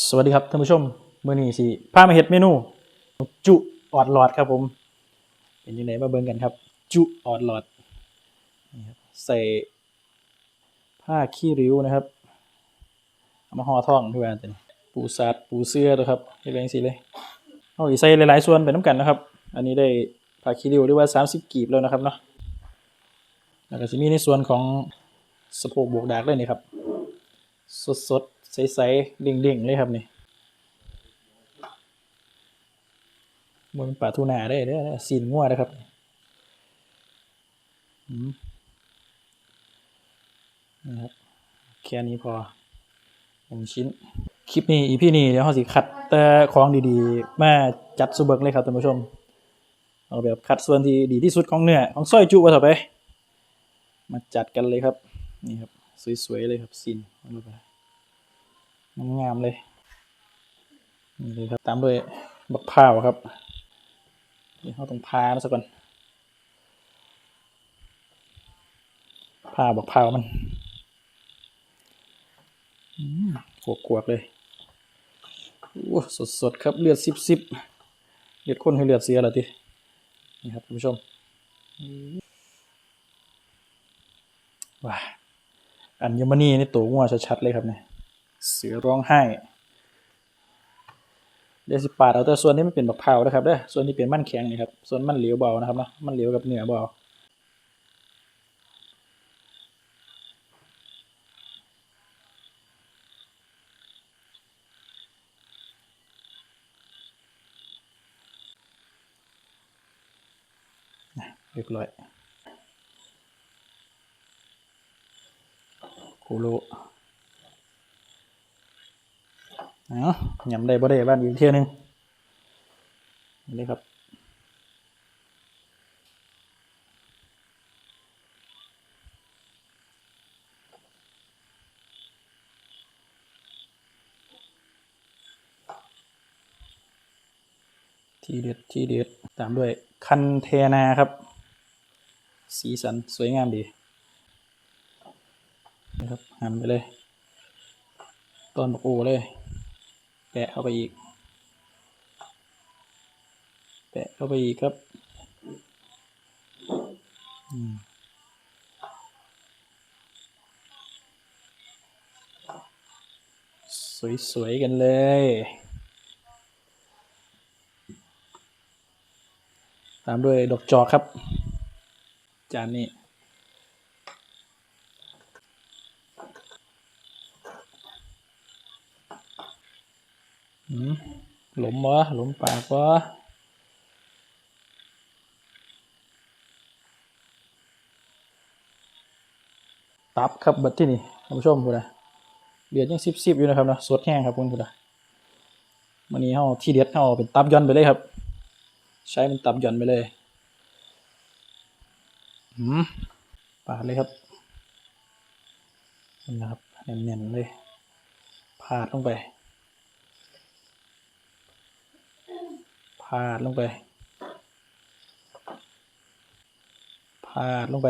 สวัสดีครับท่านผู้ชมเมื้อนี้สิพามาเฮ็ดเมนู จุออดหลอดครับผม เป็นยังไงมาเบิ่งกันครับ จุออดหลอดใส่ผ้าขี้ริ้วนะครับเอามาห่อท้องด้วยกันตัวนี้ปูสัดปูเสื้อตัวครับเฮ็ดแรงสิเลยเอาอีกใส่หลายๆส่วนไปน้ำกันนะครับ อันนี้ได้ผ้าขี้ริ้วหรือว่า 30 กีบแล้วนะครับเนาะแล้วก็จะมีในส่วนของสะโพกบวกดากเลยนี่ครับ สด ใสๆเด้งๆเลยครับนี่มันป็นปลาทูนาได้เด้อสีนงัวนะครับอืมนะครับแค่นี้พอหนึ่งชิ้น คลิปนี้อีพี่นี้เดี๋ยวเขาสิคัดแต่ของดีๆ มาจัดสุเบิกเลยครับท่านผู้ชม เอาแบบคัดส่วนที่ดีที่สุดของเนื้อของซอยจุว่าต่อไป มาจัดกันเลยครับ นี่ครับ สวยๆเลยครับซีนเอาลงไป งามเลยนี่ครับตามด้วยบักพร้าวครับเดี๋ยวเราต้องพามาสักก่อนพาบักพร้าวมันขวกขวกๆเลยโอ้สดๆครับเลือดซิบซิบเลือดข้นให้เลือดเสียเหรอทีนี่ครับท่านผู้ชมว้าอัญมณีนี่ตัวงัวชัดๆเลยครับเนี่ย เสือร้องไห้เดี๋ยวสิปาดเอาแต่ส่วนที่มันเป็นบักเผานะครับเด้อส่วนที่เป็นมันแข็งนี่ครับส่วนมันเหลวเบานะครับเนาะมันเหลวกับเนื้อเบาเรียบร้อยคูโร เอายำได้บ่ได้บ้านอีกเที่ยนึงนี่ครับทีเด็ดทีเด็ดตามด้วยคันเทนาครับ สีสันสวยงามดีนะครับหั่นไปเลย ต้นบกโอเลย แปะเข้าไปอีก แปะเข้าไปอีกครับสวยๆกันเลย ตามด้วยดอกจอกครับ จานนี้ หลุมวะหลุมปากวะตับครับบัดที่นี่ท่านผู้ชมพูดนะเดือดยังซิบซิบอยู่นะครับนะสดแห้งครับคุณพูดนะวันนี้เขาที่เด็ดเขาเป็นตับย่อนไปเลยครับ ใช้เป็นตับย่อนไปเลยอืมปาดเลยครับนะครับเนียนๆเลยพาดลงไป พาดลงไปพาดลงไป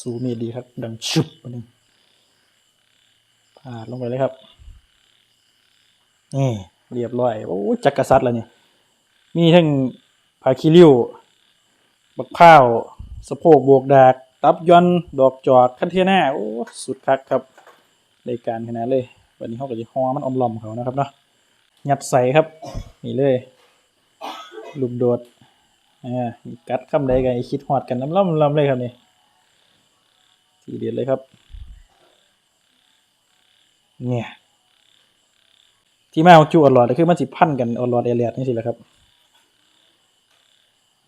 สูมีดีครับ ดังชุบนึงพาดลงไปเลยครับนี่เรียบร้อยโอ้จักกรซัดแล้วนี่มีทั้งผาคีริ้วบักข้าวสะโพกบวกดาก ตับย้อนดอกจอกคันเทน่าโอ้สุดคักครับรายการขนาดเลย วันนี้เขาก็จะฮ้อมันอมลอมเขานะครับเนาะ ยัดใส่ครับ นี่เลยลูกโดดอ่ากัดคำใดกันคิดหอดกันน้ำล่ำล่ำเลยครับนี่ทีเด็ดเลยครับ เนี่ยที่มาของจูออดหลอดก็คือมันสิพันกันออดหลอดเอเลียดนี่สิแหละครับ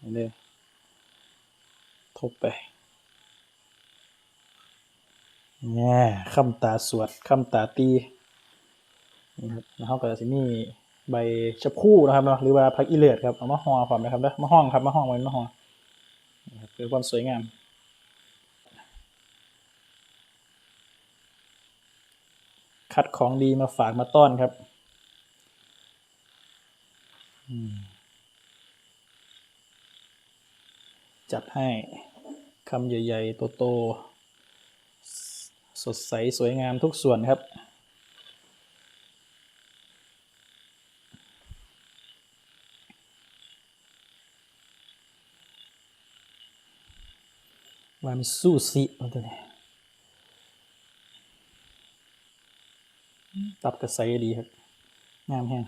นี่เลยทบไปเนี่ยคำตาสวดคำตาตี นี่ครับแล้วเขาก็จะมีใบชะพู่นะครับหรือว่าพักอีเลือดครับเอามาห่อความนะครับมาห้องครับมาห้องไว้มาห่องคือความสวยงามคัดของดีมาฝากมาต้อนครับจัดให้คำใหญ่ ๆ โต ๆ สดใส สวยงามทุกส่วนครับ ว่ามีซูซิเอาตัวนี้ตับกระใสดีครับ งามแฮง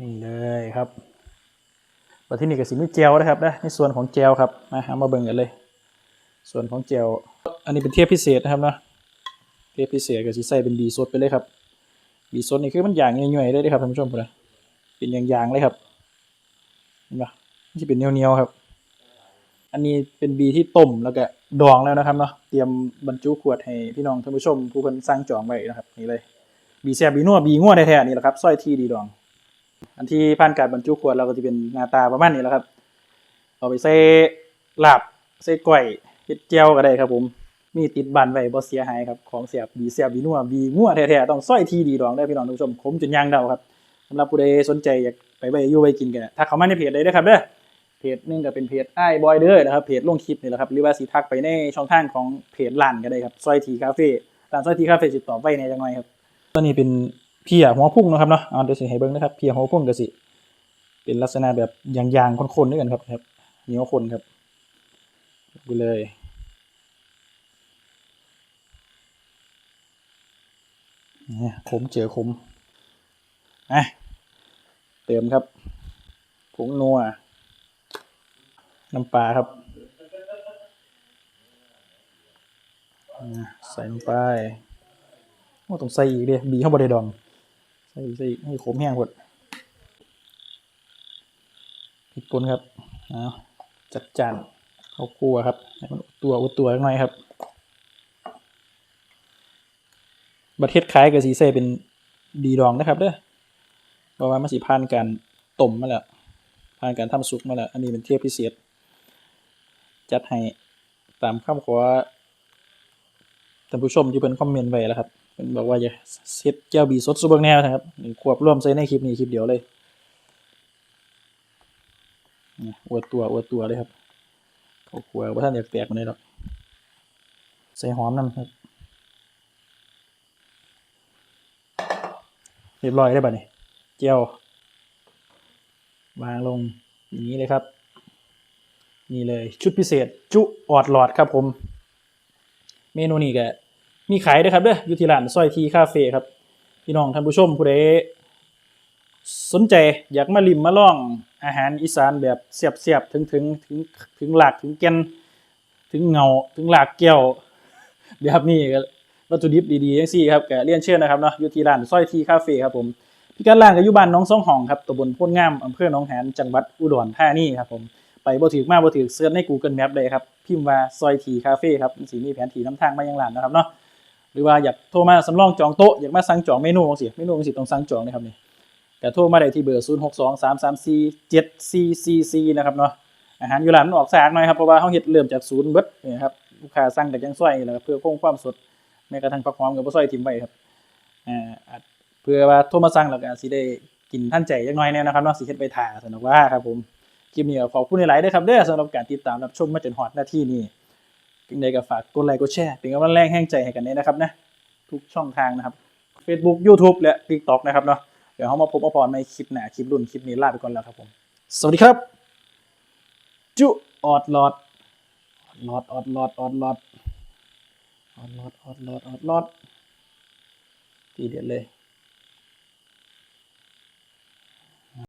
นี่เลยครับมาที่นี่กับสีมือเจลนะครับนะในส่วนของเจลครับมาเอามาเบิ่งกันเลย ส่วนของเจลอันนี้เป็นเทียบพิเศษนะครับนะเทียบพิเศษกับสีใส่เป็นบีสดไปเลยครับ บีสดนี่คือมันอย่างย่อยๆเลยเด้อครับท่านผู้ชมนะเป็นอย่างๆเลยครับเห็นปะมันจะเป็นเนียวๆครับ อันนี้เป็นบีที่ต้มแล้วก็ดองแล้วนะครับเนาะเตรียมบรรจุขวดให้พี่น้องท่านผู้ชม ผู้คนสร้างจองไว้นะครับนี่เลยบีแซบบีนัวบีงัวแท้ๆนี่แหละครับสร้อยทีดีดอง อันที่ผ่านการบรรจุขวดเราก็จะเป็นหน้าตาประมาณนี้แหละครับ เอาไปใส่ลาบใส่ก้อยเฮ็ดแจ่วก็ได้ครับผม มีติดบันไว้บ่เสียหายครับของเสียบบีเสียบบีนัวบีงัวแท้ๆต้องสร้อยทีดีดองได้พี่น้องท่านผู้ชมขมจนยางเดาครับสำหรับผู้ใดสนใจอยากไปไว้อยู่ไว้กินกันถ้าเขามาในเพจเลยนะครับเด้อเพจหนึงก็เป็นเพจไอ้บอยเด้อนะครับเพจลงคลิปนี่แหละครับหรือว่าสิทักไปในช่องทางของเพจร้านก็ได้ครับซอยทีคาเฟ่ร้านซอยทีคาเฟ่ติดต่อไว้ในจังหน่อยครับตัวนี้เป็นเพียหัวพุ่งนะครับเนาะเอาเดี๋ยวสิให้เบิ่งนะครับเพียหัวพุ่งก็สิ เป็นลักษณะแบบยางๆคนๆด้วยกันครับครับเหนียวคนครับดูเลยเนี่ย ขมเจอขมอะเติมครับผงนัว น้ำปลาครับอ่ใส่ลงไปโอ้ต้องใส่อีกเดิบีเข้าบไดดอง ใส่อีกใส่อีกให้ขมแห้งหมดพริกป่นครับเอาจัดจานข้าวคั่วครับให้มันอุตัวอุดตัวหน่อยครับ ประเทศคล้ายกับสีเซเป็นดีดองนะครับเด้อเพราะว่ามันสีผ่านการต้มมาแล้วผ่านการทำซุปมาแล้ว อันนี้เป็นเทียบพิเศษ จัดให้ตามคำขอท่านผู้ชมที่เป็นคอมเมนต์ไว้แล้วครับเป็นบอกว่าจะเซตแก้วบีสดซูเปอร์แนวนะครับนี่ควบร่วมใส่ในคลิปนี้คลิปเดียวเลยอวดตัวอวดตัวเลยครับเขาขวว่าท่านอยากแตกมันเลยหรอกใส่หอมน้ำครับ เรียบร้อยได้ป่ะนี่เจียววางลงอย่างนี้เลยครับ นี่เลยชุดพิเศษ จุออดหลอดครับผม เมนูนี้ก็มีขายด้วยครับเด้ออยู่ที่ร้านซอยทีคาเฟ่ครับ พี่น้องท่านผู้ชมผู้ใดสนใจอยากมาลิมมาล่องอาหารอีสานแบบเสียบเสียบๆถึงถึงถึงถึงหลากถึงแก่นถึงเงาถึงหลากแก้วแบบนี้ก็ วัตถุดิบดีๆจังซี่ครับก็เรียนเชิญนะครับเนาะอยู่ที่ร้านสร้อยทีคาเฟ่ครับผมพี่การร้านก็อยู่บ้านน้องสองห้องครับตำบลโพนงามอำเภอหนองหานจังหวัดอุดรธานีครับผมไปบ่ถึกมาบ่ถึกเสิร์ชใน Google Map เลยครับพิมพ์ว่าซอยทีคาเฟ่ครับสิมีแผนที่นำทางมายังร้านนะครับเนาะหรือว่าอยากโทรมาสำรองจองโต๊ะอยากมาสั่งจองเมนูจังซี่เมนูจังซี่ต้องสั่งจองนะครับนี่ก็โทรมาได้ที่เบอร์ 0 6 2 3 3 4 7 4 4 4 นะครับเนาะอาหารอยู่ร้านมันออกสากหน่อยครับเพราะว่าเขาเฮ็ดเริ่มจากศูนย์เบิดนี่ครับลูกค้าสั่งกับยังซอยและครับเพื่อคงความสด แม้กระทั่งผักหอมกับบ่ซอยทิมไว้ครับอ่าเพื่อว่าโทรมาสั่งแล้วก็สิได้กินท่านใจจักหน่อยแน่นะครับนาะสิเฮ็ดไปถ่าสนุกว่าครับผมคลิปนี้ขอบคุณหลายๆด้วยครับเด้อสำหรับการติดตามรับชมมาจนฮอดหน้าที่นี้เพียงใดก็ฝากกดไลค์กดแชร์เป็นกำลังแรงแห่งใจให้กันด้วยนะครับนะทุกช่องทางนะครับ Facebook YouTube และ TikTok นะครับเนาะเดี๋ยวเรามาพบมาพรในคลิปหน้าคลิปรุ่นคลิปนี้ลาไปก่อนแล้วครับผม สวัสดีครับ จุออดหลอดออดหลอดออดหลอดออดหลอด ออดหลอดออดหลอดออดหลอดทีเด็ดเลย